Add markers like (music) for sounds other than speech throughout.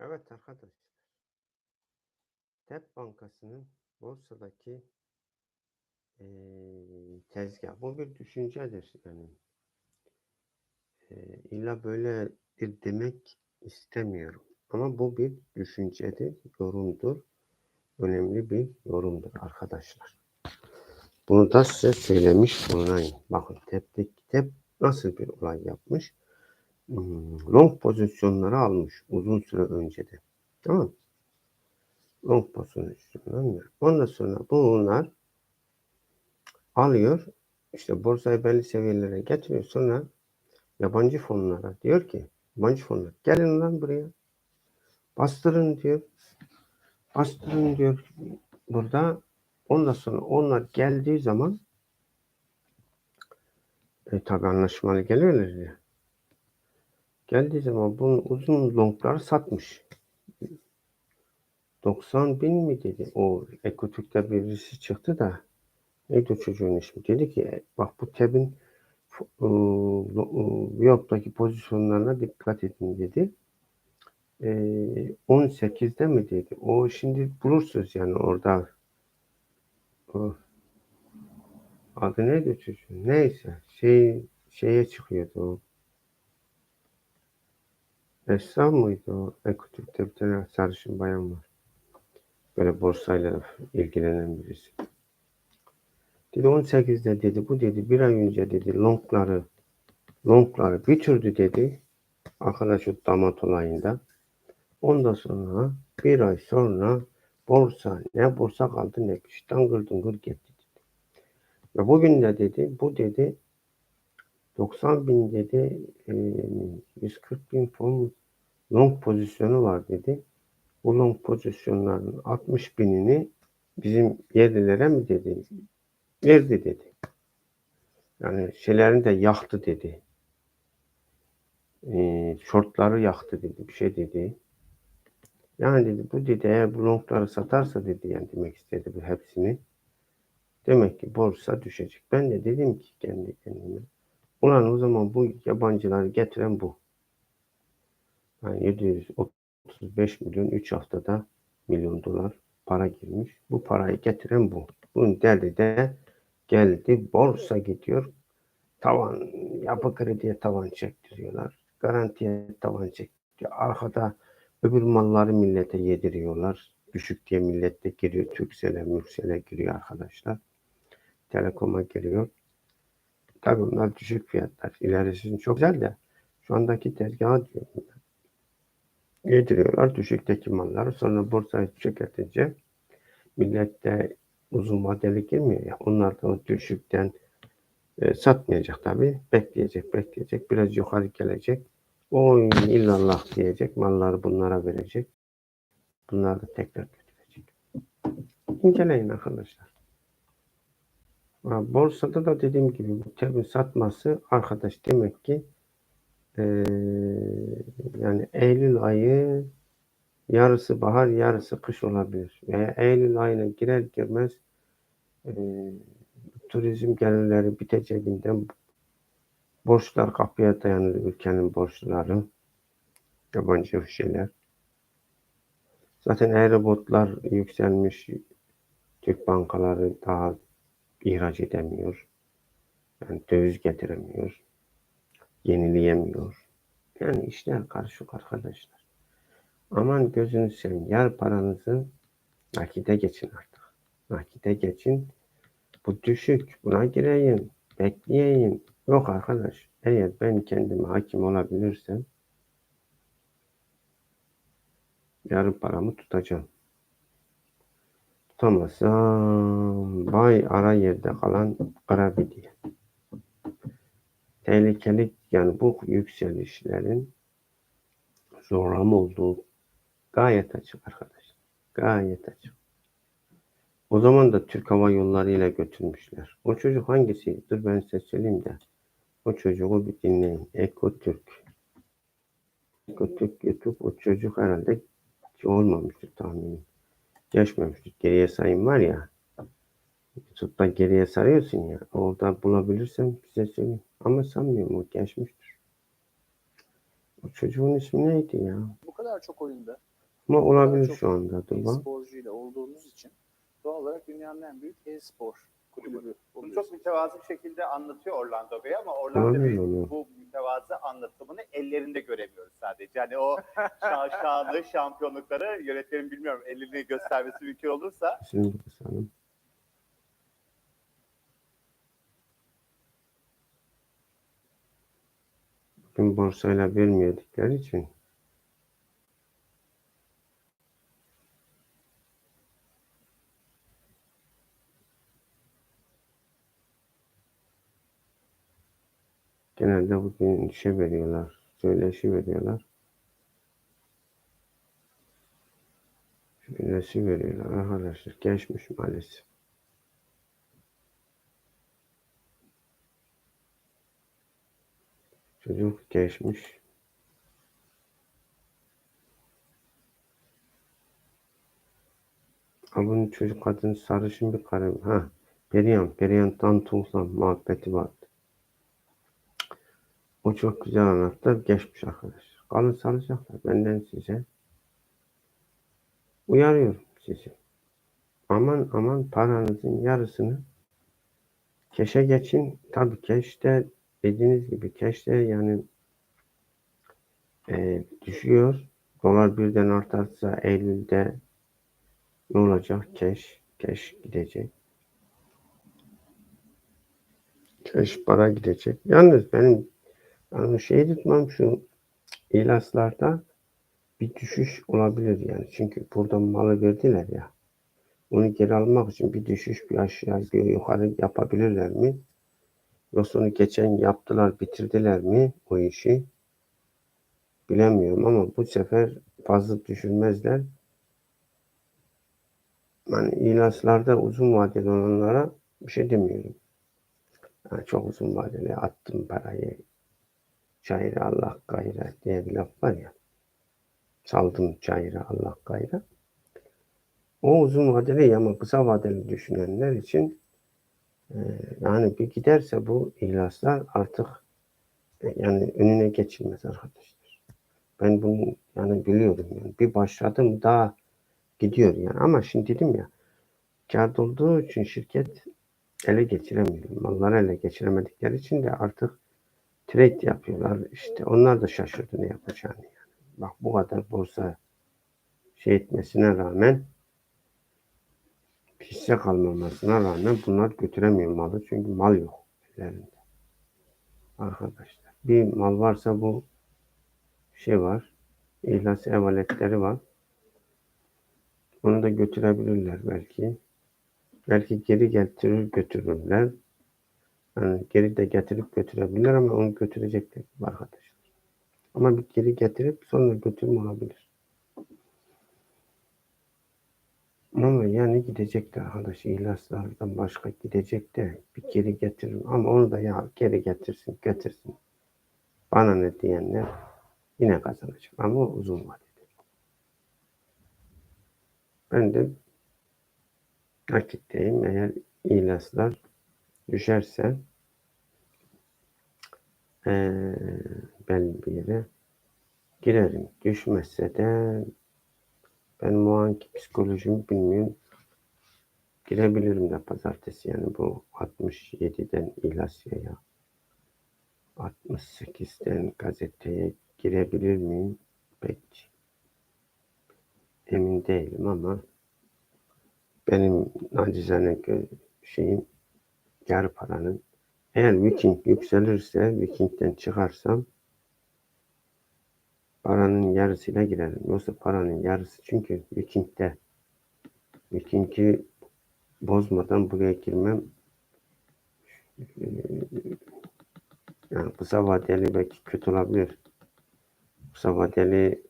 Evet arkadaşlar. TEP Bankası'nın borsadaki eee tezgah. Bu bir düşüncedir yani. Eee, illa böyledir demek istemiyorum. Ama bu bir düşüncedir, yorumdur. Önemli bir yorumdur arkadaşlar. Bunu da size söylemiş bulunayım. Bakın TEP'teki TEP nasıl bir olay yapmış? Hmm, long pozisyonları almış uzun süre önceden. Tamam mı? Long pozisyonları. Ondan sonra bunlar alıyor. işte borsayı belli seviyelere getiriyor. Sonra yabancı fonlara diyor ki yabancı fonlar gelin lan buraya. Bastırın diyor. Bastırın diyor burada. Ondan sonra onlar geldiği zaman e, tabi anlaşmalı geliyorlar ya. Geldiği zaman bunun uzun longları satmış. 90 bin mi dedi. O Ekotürk'te birisi çıktı da neydi o çocuğun ismi? Dedi ki "E, bak bu TEB'in Viyop'taki pozisyonlarına dikkat edin dedi. E, 18'de mi dedi. O şimdi bulursunuz yani orada. O, adı neydi çocuğun? Neyse. Şey, şeye çıkıyordu o. Esra mıydı o? Ekotürk'te bir tane sarışın bayan var. Böyle borsayla ilgilenen birisi. Dedi 18'de dedi bu dedi bir ay önce dedi longları longları bitirdi dedi. Arkadaş o damat olayında. Ondan sonra bir ay sonra borsa ne borsa kaldı ne kuş dangır dungur gitti dedi. Ve bugün de dedi bu dedi 90 bin dedi e, 140 bin fon long pozisyonu var dedi. Bu long pozisyonların 60 binini bizim yerlilere mi dedi verdi dedi. Yani şeylerini de yaktı dedi. E, şortları yaktı dedi. Bir şey dedi. Yani dedi bu dedi eğer bu longları satarsa dedi yani demek istedi bu hepsini. Demek ki borsa düşecek. Ben de dedim ki kendi kendime. Ulan o zaman bu yabancıları getiren bu. Yani 735 milyon 3 haftada milyon dolar para girmiş. Bu parayı getiren bu. Bunun derdi de geldi borsa gidiyor. Tavan yapı krediye tavan çektiriyorlar. Garantiye tavan çektiriyor. Arkada öbür malları millete yediriyorlar. Düşük diye millette giriyor. Türksel'e, Mürsel'e giriyor arkadaşlar. Telekom'a giriyor. Tabii bunlar düşük fiyatlar. İlerisinin çok güzel de şu andaki tezgaha diyorum ben. Yediriyorlar düşükteki malları. Sonra borsayı çökertince millette uzun vadeli girmiyor ya. Onlar da o düşükten e, satmayacak tabii. Bekleyecek, bekleyecek. Biraz yukarı gelecek. Oy illallah diyecek. Malları bunlara verecek. Bunlar da tekrar götürecek. İnceleyin arkadaşlar. Borsada da dediğim gibi bu TEB'in satması arkadaş demek ki e, yani Eylül ayı yarısı bahar yarısı kış olabilir. Veya Eylül ayına girer girmez e, turizm gelirleri biteceğinden borçlar kapıya dayanır ülkenin borçları yabancı şeyler. Zaten aerobotlar yükselmiş. Türk bankaları daha ihraç edemiyor. Yani döviz getiremiyor. Yenileyemiyor. Yani işler karışık arkadaşlar. Aman gözünü seveyim. Yar paranızı nakite geçin artık. Nakite geçin. Bu düşük. Buna gireyim. Bekleyeyim. Yok arkadaş. Eğer ben kendime hakim olabilirsem yarın paramı tutacağım. Tutamazsam bay ara yerde kalan diye. Tehlikeli yani bu yükselişlerin zorlama olduğu gayet açık arkadaşlar. Gayet açık. O zaman da Türk Hava Yolları ile götürmüşler. O çocuk hangisi? Dur ben size söyleyeyim de. O çocuğu bir dinleyin. Eko Türk. Eko Türk YouTube o çocuk herhalde olmamıştır tahminim. Geçmemiştir. Geriye sayım var ya. YouTube'da geriye sarıyorsun ya. Orada bulabilirsem size söyleyeyim. Ama sanmıyorum o geçmiştir. O çocuğun ismi neydi ya? Bu kadar çok oyunda. Ama olabilir şu anda. Dur bak. e-sporcuyla olduğunuz için doğal olarak dünyanın en büyük e-spor kulübü Bunu çok mütevazı bir şekilde anlatıyor Orlando Bey ama Orlando Bey bu mütevazı anlatımını ellerinde göremiyoruz sadece. Yani o (laughs) şa şanlı şampiyonlukları yönetmenin bilmiyorum elini göstermesi mümkün olursa. Şimdi basalım. Bugün borsayla vermedikleri için genelde bugün şey veriyorlar, söyleşi veriyorlar. Söyleşi veriyorlar arkadaşlar. Geçmiş maalesef. Çocuk geçmiş. Abinin çocuk kadın sarışın bir karı. Ha, Perihan, Perihan Tantuğ'la muhabbeti vardı. O çok güzel anlattı. Geçmiş arkadaşlar. Kalın saracaklar. Benden size. Uyarıyorum sizi. Aman aman paranızın yarısını keşe geçin. Tabii keşte dediğiniz gibi keşte yani e, düşüyor. Dolar birden artarsa Eylül'de ne olacak? Keş, keş gidecek. Keş para gidecek. Yalnız benim yani şey tutmam şu ilaçlarda bir düşüş olabilir yani. Çünkü burada malı verdiler ya. Onu geri almak için bir düşüş bir aşağı bir yukarı yapabilirler mi? Yoksa onu geçen yaptılar bitirdiler mi o işi? Bilemiyorum ama bu sefer fazla düşürmezler. Yani ilaçlarda uzun vadeli olanlara bir şey demiyorum. Yani çok uzun vadeli attım parayı. Çayırı Allah gayrı diye bir laf var ya. Saldım çayırı Allah gayrı. O uzun vadeli ama kısa vadeli düşünenler için e, yani bir giderse bu ilaçlar artık e, yani önüne geçilmez arkadaşlar. Ben bunu yani biliyorum yani bir başladım daha gidiyor yani ama şimdi dedim ya kağıt olduğu için şirket ele geçiremiyor. Malları ele geçiremedikleri için de artık trade yapıyorlar. İşte onlar da şaşırdı ne yapacağını yani. Bak bu kadar borsa şey etmesine rağmen hisse kalmamasına rağmen bunlar götüremiyor malı çünkü mal yok ellerinde. Arkadaşlar bir mal varsa bu şey var. İhlas evaletleri var. Onu da götürebilirler belki. Belki geri getirir götürürler. Yani geri de getirip götürebilirler ama onu götürecekler arkadaşlar. Ama bir geri getirip sonra götürme olabilir. Ama yani gidecekler arkadaş ilaçlardan başka gidecek de bir geri getirin. Ama onu da ya geri getirsin getirsin. Bana ne diyenler yine kazanacak ama uzun vadede. Ben de nakitteyim. Eğer ilaçlar düşerse eee belli bir yere girerim. Düşmezse de ben o anki psikolojimi bilmiyorum. Girebilirim de pazartesi yani bu 67'den İlasya'ya 68'den gazeteye girebilir miyim? Pek emin değilim ama benim nacizane şeyim yarı paranın eğer Viking yükselirse Viking'den çıkarsam paranın yarısıyla girerim. Yoksa paranın yarısı çünkü Viking'de Viking'i bozmadan buraya girmem eee, yani kısa vadeli belki kötü olabilir. Kısa vadeli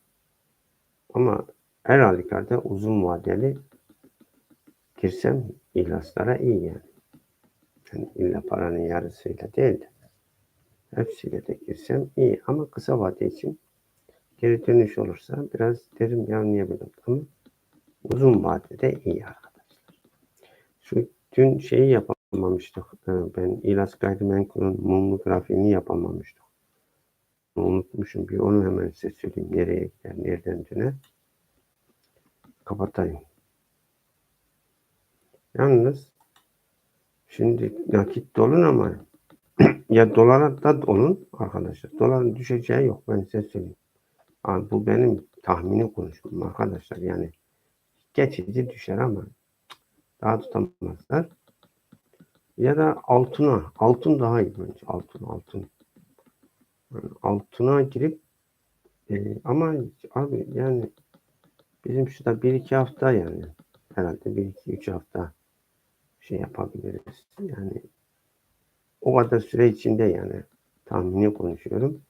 ama her halükarda uzun vadeli girsem ilaçlara iyi yani. Yani illa paranın yarısıyla değil de hepsiyle de girsem iyi ama kısa vade için geri dönüş olursa biraz derim ya niye böyle oldu ama uzun vadede iyi arkadaşlar. Şu dün şeyi yapamamıştık. Ee, Ben İlas Gayrimenkul'ün mumlu grafiğini yapamamıştık. unutmuşum. Bir onu hemen size söyleyeyim. Nereye gider, nereden döner. Kapatayım. Yalnız şimdi nakit dolun ama (clears throat) ya dolara da olun arkadaşlar. Doların düşeceği yok. Ben size söyleyeyim. Abi bu benim tahmini konuşmam arkadaşlar. Yani geçici düşer ama daha tutamazlar. Ya da altına. Altın daha iyi bence. Altın, altın. Yani altına girip e, ama abi yani bizim şurada bir iki hafta yani herhalde bir iki üç hafta şey yapabiliriz. Yani o kadar süre içinde yani tahmini konuşuyorum.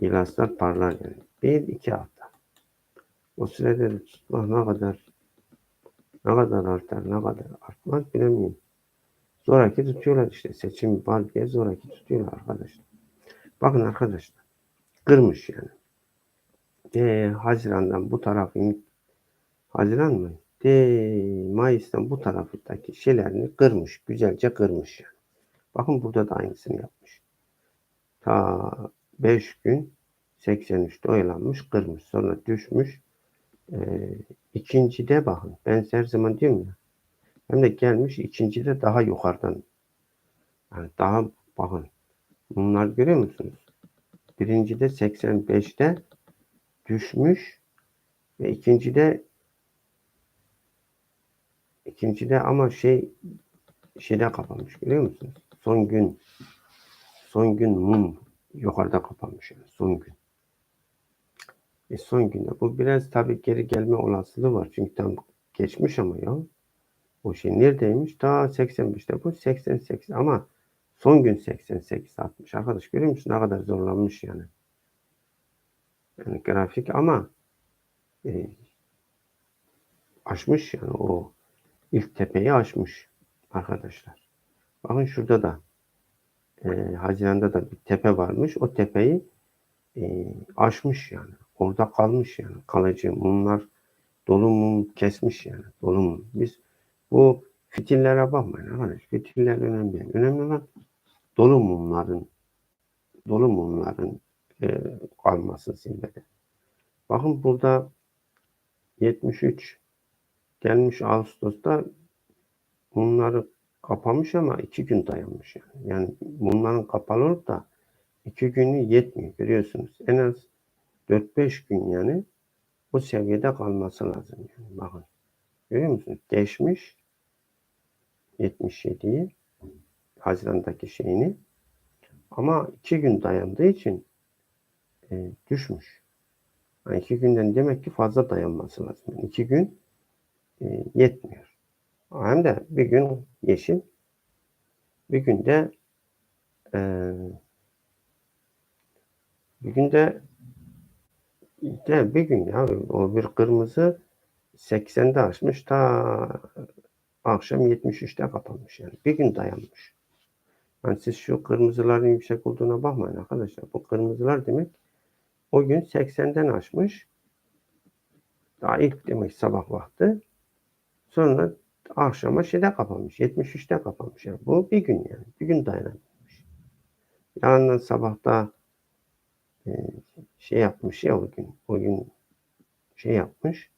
İlaçlar parlar yani. Bir iki hafta. O sürede de tutmak ne kadar ne kadar artar ne kadar artmaz bilemiyorum. Zoraki tutuyorlar işte. Seçim var diye zoraki tutuyorlar arkadaşlar. Bakın arkadaşlar. Kırmış yani. De Haziran'dan bu tarafın Haziran mı? De Mayıs'tan bu taraftaki şeylerini kırmış. Güzelce kırmış yani. Bakın burada da aynısını yapmış. Ta 5 gün 83'te oyalanmış kırmış. Sonra düşmüş. Ee, ikincide bakın. Ben her zaman diyorum ya. Hem de gelmiş ikincide daha yukarıdan. Yani daha bakın. Bunlar görüyor musunuz? Birincide 85'te düşmüş ve ikincide ikincide ama şey şeyde kapanmış görüyor musunuz? Son gün son gün mum yukarıda kapanmış yani son gün. E son günde bu biraz tabii geri gelme olasılığı var. Çünkü tam geçmiş ama ya. O şey neredeymiş? Ta 85'te bu 88 ama son gün 88 60 arkadaş görüyor musun ne kadar zorlanmış yani. Yani grafik ama e, aşmış yani o ilk tepeyi aşmış arkadaşlar. Bakın şurada da e, Haziran'da da bir tepe varmış. O tepeyi e, aşmış yani. Orada kalmış yani. Kalıcı mumlar dolu mum kesmiş yani. Dolu mum. Biz bu fitillere bakmayın arkadaş. Fitiller önemli değil. Önemli olan dolu mumların dolu mumların e, kalması zirvede. Bakın burada 73 gelmiş Ağustos'ta mumları kapamış ama iki gün dayanmış yani. Yani mumların kapalı olup da iki günü yetmiyor görüyorsunuz. En az 4-5 gün yani o seviyede kalması lazım yani. Bakın. Görüyor musunuz? Geçmiş 77'yi Haziran'daki şeyini ama iki gün dayandığı için e, düşmüş. Yani iki günden demek ki fazla dayanması lazım. Yani iki gün yetmiyor. Hem de bir gün yeşil, bir günde e, bir günde de bir gün ya o bir kırmızı 80'de açmış ta akşam 73'te kapanmış yani. Bir gün dayanmış. Yani siz şu kırmızıların yüksek olduğuna bakmayın arkadaşlar. Bu kırmızılar demek o gün 80'den açmış. Daha ilk demek sabah vakti. Sonra akşama şeyde kapanmış. 73'te kapanmış. Yani bu bir gün yani. Bir gün dayanabilmiş. Yarından sabahta e, şey yapmış ya o gün. O gün şey yapmış.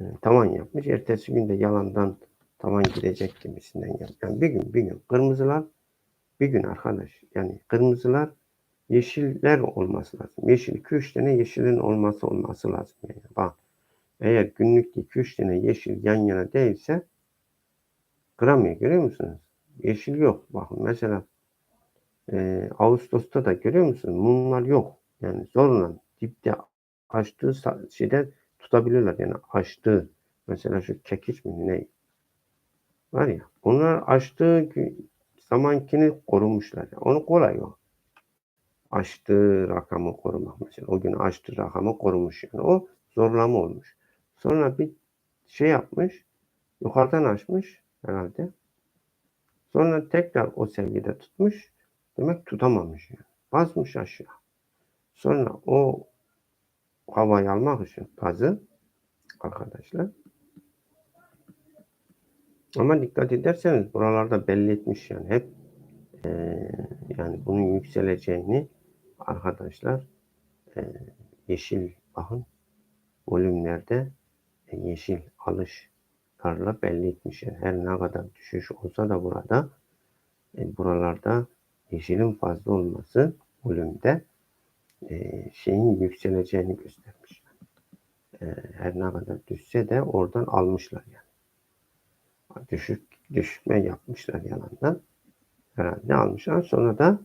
E, tavan yapmış. Ertesi günde yalandan tavan gidecek gibisinden yap. Yani bir gün bir gün. Kırmızılar bir gün arkadaş. Yani kırmızılar yeşiller olması lazım. Yeşil 2-3 tane yeşilin olması olması lazım. Yani. Bak eğer günlükte 2-3 tane yeşil yan yana değilse kıramıyor. Görüyor musunuz? Yeşil yok. Bakın mesela e, Ağustos'ta da görüyor musunuz? Mumlar yok. Yani zorla dipte açtığı sa- şeyde tutabilirler. Yani açtığı mesela şu çekiç mi ne var ya onlar açtığı zamankini korumuşlar. Yani onu kolay o. Açtığı rakamı korumak mesela. O gün açtığı rakamı korumuş yani. O zorlama olmuş. Sonra bir şey yapmış. Yukarıdan açmış herhalde. Sonra tekrar o seviyede tutmuş. Demek tutamamış yani. Basmış aşağı. Sonra o havayı almak için gazı arkadaşlar. Ama dikkat ederseniz buralarda belli etmiş yani hep eee, yani bunun yükseleceğini arkadaşlar e, yeşil bakın volümlerde e, yeşil alışlarla belli etmişler. Her ne kadar düşüş olsa da burada e, buralarda yeşilin fazla olması volümde e, şeyin yükseleceğini göstermiş. E, her ne kadar düşse de oradan almışlar yani. Düşük düşme yapmışlar yalandan. Herhalde almışlar. Sonra da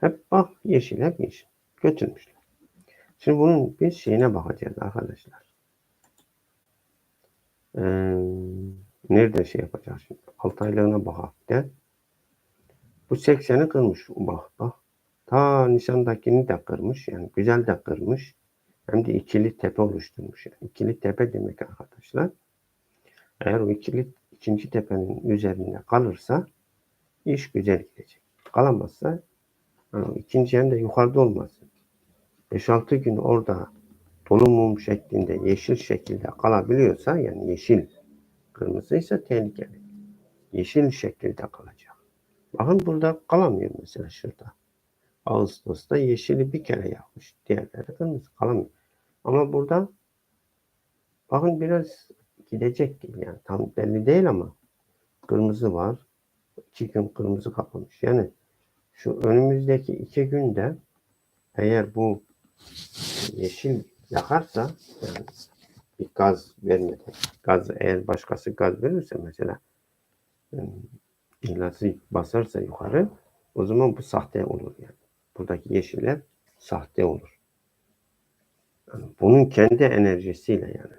hep bak yeşil hep yeşil. Götürmüşler. Şimdi bunun bir şeyine bakacağız arkadaşlar. Ee, nerede şey yapacağız şimdi? 6 aylığına bak de. Bu 80'i kırmış. Bak bak. Ta nişandakini de kırmış. Yani güzel de kırmış. Hem de ikili tepe oluşturmuş. Yani ikili tepe demek arkadaşlar. Eğer o ikili ikinci tepenin üzerinde kalırsa iş güzel gidecek. Kalamazsa yani ikinci hem de yukarıda olmasın. 5-6 gün orada dolu mum şeklinde yeşil şekilde kalabiliyorsa yani yeşil kırmızıysa tehlikeli. Yeşil şekilde kalacak. Bakın burada kalamıyor mesela şurada. Ağustos'ta yeşili bir kere yapmış. Diğerleri kırmızı kalamıyor. Ama burada bakın biraz gidecek gibi yani tam belli değil ama kırmızı var. İki gün kırmızı kapamış. Yani şu önümüzdeki iki günde eğer bu yeşil yakarsa yani bir gaz vermedi. Gaz eğer başkası gaz verirse mesela yani basarsa yukarı o zaman bu sahte olur yani. Buradaki yeşiller sahte olur. Yani bunun kendi enerjisiyle yani.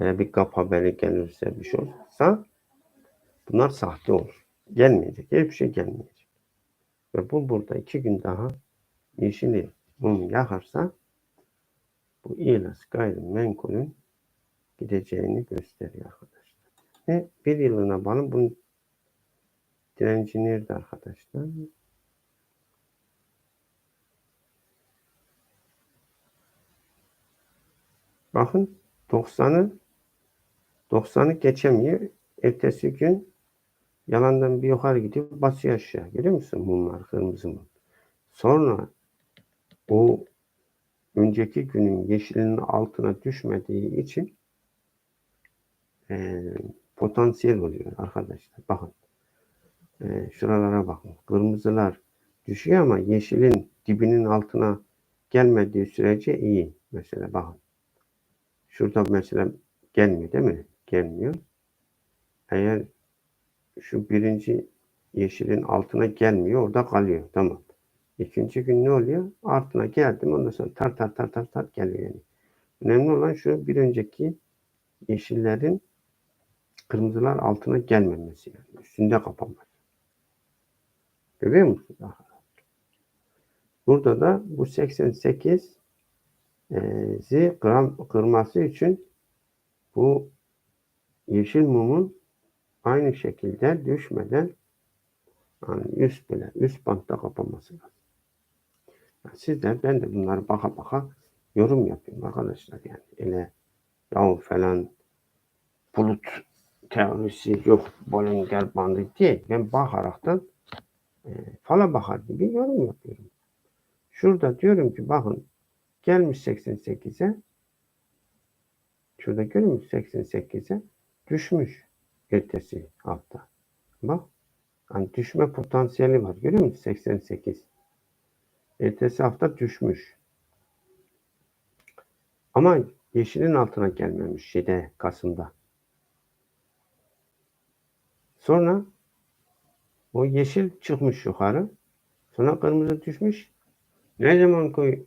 Veya bir kap haberi gelirse bir şey olursa bunlar sahte olur. Gelmeyecek. Hiçbir şey gelmeyecek. Ve bu burada iki gün daha yeşili mum yakarsa bu İlas gayrimenkulün gideceğini gösteriyor arkadaşlar. Ve bir yılına bağlı bunun direnci nerede arkadaşlar? Bakın 90'ı 90'ı geçemiyor. Ertesi gün yalandan bir yukarı gidiyor basıyor aşağı. Görüyor musun mumlar kırmızı mum. Sonra o önceki günün yeşilinin altına düşmediği için e, potansiyel oluyor arkadaşlar. Bakın. E, şuralara bakın. Kırmızılar düşüyor ama yeşilin dibinin altına gelmediği sürece iyi. Mesela bakın. Şurada mesela gelmiyor değil mi? Gelmiyor. Eğer şu birinci yeşilin altına gelmiyor orada kalıyor. Tamam. İkinci gün ne oluyor? Altına geldim ondan sonra tar tar tar tar tar geliyor yani. Önemli olan şu bir önceki yeşillerin kırmızılar altına gelmemesi yani. Üstünde kapanması. Görüyor musunuz? Burada da bu 88 zi gram kırması için bu yeşil mumun aynı şekilde düşmeden yani üst bile üst bantta kapanması lazım. Siz de ben de bunları baka baka yorum yapıyorum arkadaşlar yani. Ele yahu falan bulut teorisi yok Bollinger bandı değil. Ben bakaraktan e, fala bakar gibi yorum yapıyorum. Şurada diyorum ki bakın gelmiş 88'e şurada görüyor musun 88'e düşmüş ertesi hafta. Bak yani düşme potansiyeli var. Görüyor musun? 88. Ertesi hafta düşmüş. Ama yeşilin altına gelmemiş şeyde Kasım'da. Sonra o yeşil çıkmış yukarı. Sonra kırmızı düşmüş. Ne zaman koy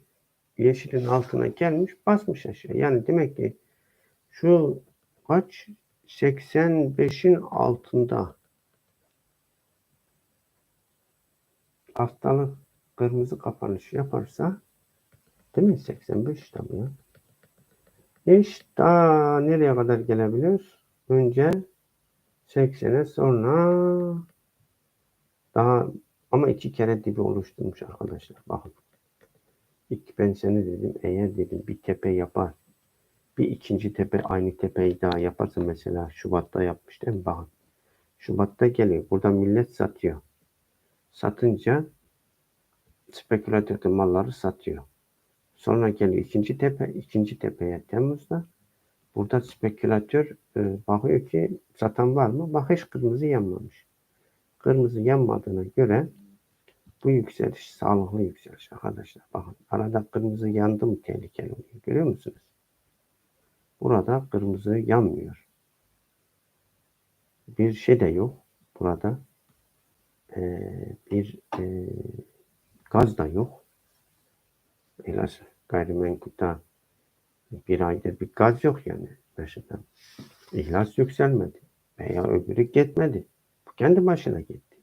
yeşilin altına gelmiş basmış aşağı. Yani demek ki şu kaç 85'in altında haftalık kırmızı kapanış yaparsa değil mi 85 tabi ya. İş daha nereye kadar gelebilir? Önce 80'e sonra daha ama iki kere dibi oluşturmuş arkadaşlar. Bakın. İlk ben seni dedim eğer dedim bir tepe yapar bir ikinci tepe aynı tepeyi daha yaparsa mesela Şubat'ta yapmış değil mi? Bakın. Şubat'ta geliyor. Burada millet satıyor. Satınca spekülatör de malları satıyor. Sonra geliyor ikinci tepe, ikinci tepeye Temmuz'da. Burada spekülatör e, bakıyor ki satan var mı? Bak hiç kırmızı yanmamış. Kırmızı yanmadığına göre bu yükseliş sağlıklı yükseliş arkadaşlar. Bakın arada kırmızı yandı mı tehlikeli oluyor. Görüyor musunuz? Burada kırmızı yanmıyor. Bir şey de yok burada. Ee, bir e, gaz da yok. İlaç gayrimenkulda bir aydır bir gaz yok yani. Mesela İhlas yükselmedi. Veya öbürü gitmedi. Bu kendi başına gitti.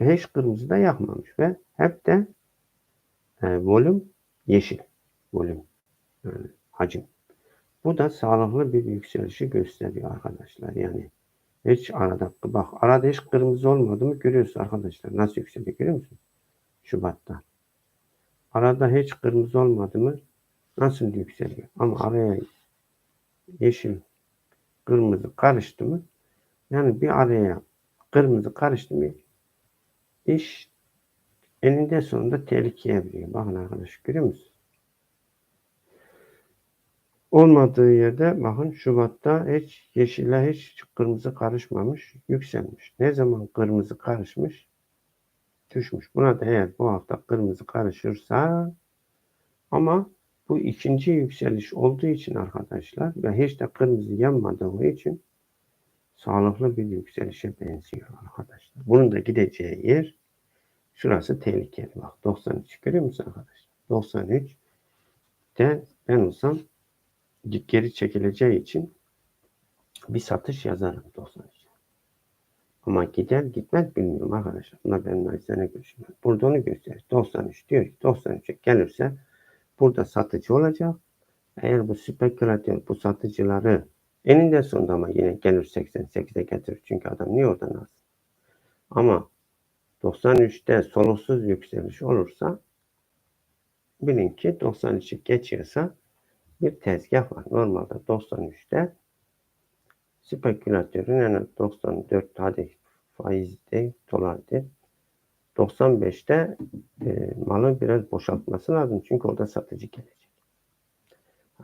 Ve hiç kırmızı da yakmamış ve hep de e, volüm yeşil. Volüm. Yani hacim. Bu da sağlıklı bir yükselişi gösteriyor arkadaşlar. Yani hiç arada bak arada hiç kırmızı olmadı mı görüyorsun arkadaşlar. Nasıl yükseliyor görüyor musun? Şubat'ta. Arada hiç kırmızı olmadı mı nasıl yükseliyor? Ama araya yeşil kırmızı karıştı mı yani bir araya kırmızı karıştı mı iş eninde sonunda tehlikeye giriyor. Bakın arkadaş görüyor musunuz? Olmadığı yerde bakın Şubat'ta hiç yeşille hiç kırmızı karışmamış, yükselmiş. Ne zaman kırmızı karışmış? Düşmüş. Buna da eğer bu hafta kırmızı karışırsa ama bu ikinci yükseliş olduğu için arkadaşlar ve hiç de kırmızı yanmadığı için sağlıklı bir yükselişe benziyor arkadaşlar. Bunun da gideceği yer şurası tehlikeli. Bak 93 görüyor musun arkadaşlar? 93 de ben olsam geri çekileceği için bir satış yazarım 93. Ama gider gitmez bilmiyorum arkadaşlar. Buna benim naçizane görüşüm. Burada onu gösterir. 93 diyor ki 93'e gelirse burada satıcı olacak. Eğer bu spekülatör bu satıcıları eninde sonunda ama yine gelir 88'e getirir. Çünkü adam niye oradan alsın? Ama 93'te soluksuz yükseliş olursa bilin ki 93'ü geçiyorsa bir tezgah var. Normalde 93'te spekülatörün az 94 hadi faizde dolardı. 95'te e, malı biraz boşaltması lazım. Çünkü orada satıcı gelecek.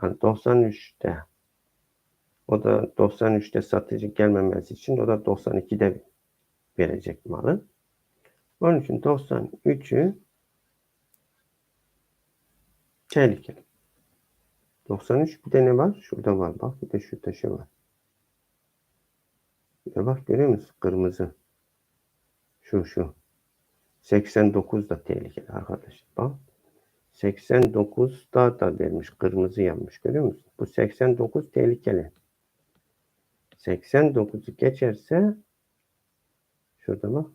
Yani 93'te o da 93'te satıcı gelmemesi için o da 92'de verecek malı. Onun için 93'ü tehlikeli. 93 bir de ne var? Şurada var bak. Bir de şurada şey var. Ya bak görüyor musun? Kırmızı. Şu şu. 89 da tehlikeli arkadaşlar. Bak. 89'da da vermiş. Kırmızı yanmış. Görüyor musun? Bu 89 tehlikeli. 89'u geçerse şurada bak.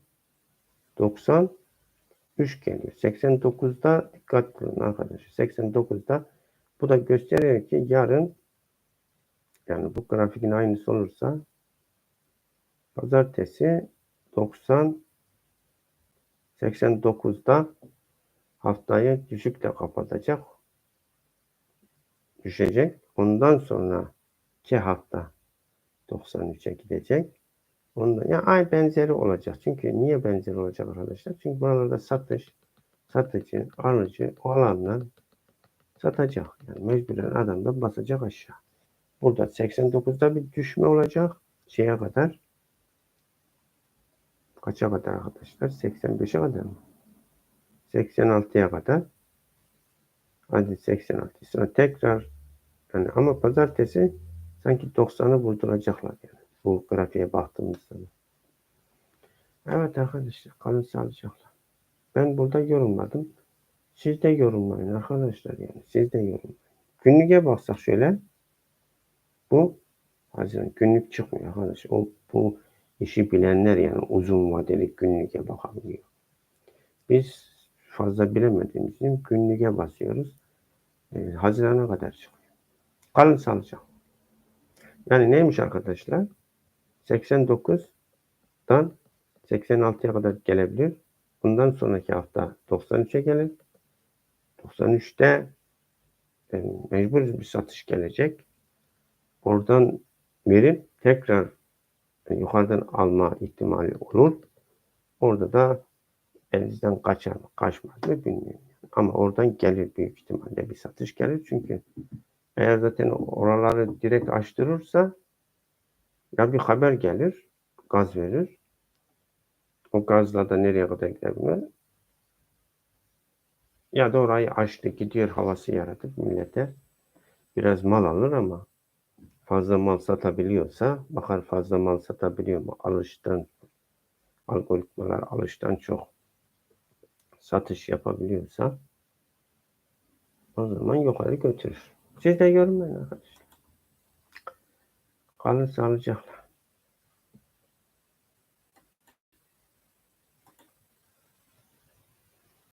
93 geliyor. 89'da dikkat kılın arkadaşlar. 89'da bu da gösteriyor ki yarın yani bu grafikin aynısı olursa pazartesi 90 89'da haftayı düşükle kapatacak. Düşecek. Ondan sonra iki hafta 93'e gidecek. Ondan, ya ay benzeri olacak. Çünkü niye benzeri olacak arkadaşlar? Çünkü buralarda satış, satıcı, alıcı o alandan satacak. Yani mecburen adam da basacak aşağı. Burada 89'da bir düşme olacak. Şeye kadar kaça kadar arkadaşlar? 85'e kadar mı? 86'ya kadar. Hadi 86. Sonra tekrar yani ama pazartesi sanki 90'ı vurduracaklar yani. Bu grafiğe baktığımız zaman. Evet arkadaşlar kalın sağlıcakla. Ben burada yorumladım. Siz de yorumlayın arkadaşlar yani. Siz de yorumlayın. Günlüğe baksak şöyle. Bu Haziran günlük çıkmıyor arkadaşlar. O bu işi bilenler yani uzun vadeli günlüğe bakabiliyor. Biz fazla bilemediğimiz için günlüğe basıyoruz. Ee, Haziran'a kadar çıkıyor. Kalın sağlıcakla. Yani neymiş arkadaşlar? 89'dan 86'ya kadar gelebilir. Bundan sonraki hafta 93'e gelir. 93'te e, mecbur bir satış gelecek. Oradan verip tekrar e, yukarıdan alma ihtimali olur. Orada da elinizden kaçar mı, kaçmaz mı bilmiyorum. Ama oradan gelir büyük ihtimalle bir satış gelir. Çünkü eğer zaten oraları direkt açtırırsa ya bir haber gelir, gaz verir. O gazla da nereye kadar gider bilmiyorum. Ya da orayı açtı gidiyor havası yaratır millete. Biraz mal alır ama fazla mal satabiliyorsa bakar fazla mal satabiliyor mu? Alıştan algoritmalar alıştan çok satış yapabiliyorsa o zaman yukarı götürür. Siz de beni arkadaşlar. Kalın sağlıcakla.